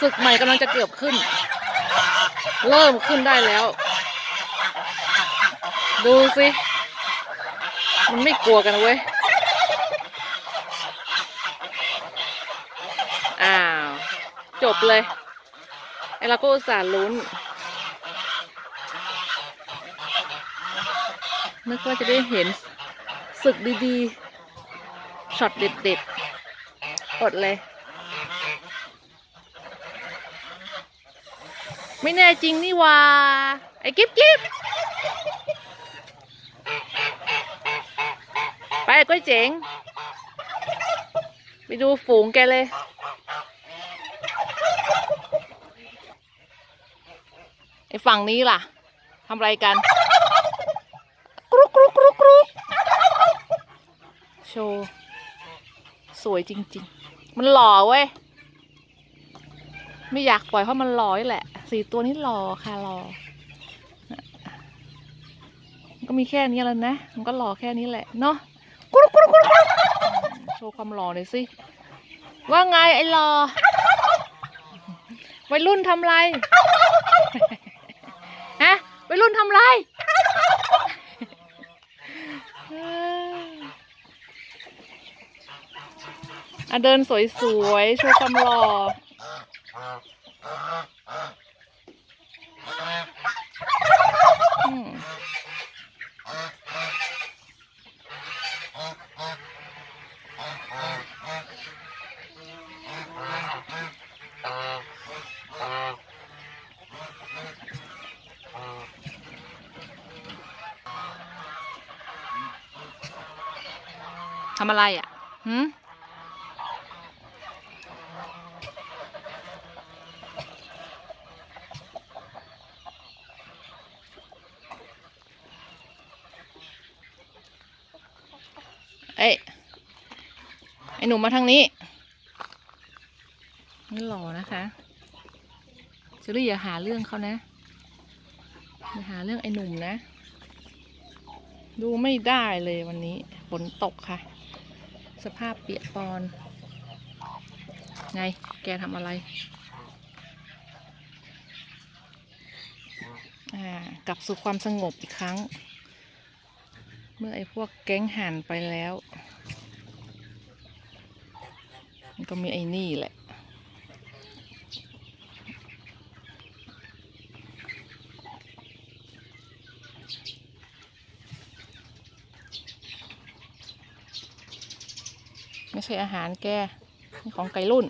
ศึกใหม่กำลังจะเกือบขึ้น เริ่มขึ้นได้แล้ว ดูสิ มันไม่กลัวกันเว้ย อ้าว จบเลยไอเราก็อุตส่าห์ลุ้น นึกว่าจะได้เห็นศึกดีๆ ช็อตเด็ดๆ อดเลย ไม่แน่จริงนี่ว่า ไอ้กิ๊บกิ๊บไปก้อยเจ๋ง ไปดูฝูงแกเลย ไอ้ฝั่งนี้ล่ะทำอะไรกัน กรุกกรุกกรุกกรุกโชว์สวยจริง ๆ มันหล่อเว้ย ไม่อยากปล่อยเพราะมันหล่อแหละ สี่ตัวนี้หล่อค่ะหล่อก็มีแค่นี้แล้วนะ มันก็หล่อแค่นี้แหละเนาะกรุกรุกรุกกรุโชว์ความหล่อหน่อยสิ ว่าไงไอ้หล่อวัยรุ่นทำไร ฮะวัยรุ่นทำไรอะเดินสวยๆ โชว์ความหล่อ ทำอะไรอะหืม เอ้ยไอหนุ่มมาทางนี้ไม่หล่อนะคะเชอรี่อย่าหาเรื่องเขานะอย่าหาเรื่องไอหนุ่มนะ ดูไม่ได้เลยวันนี้ฝนตกค่ะ สภาพเปียกปอน ไง แกทำอะไรอ่ากลับสู่ความสงบอีกครั้ง เมื่อไอ้พวกแก๊งหันไปแล้ว มันก็มีไอ้นี่แหละไม่ใช่อาหารแก่ของไก่รุ่น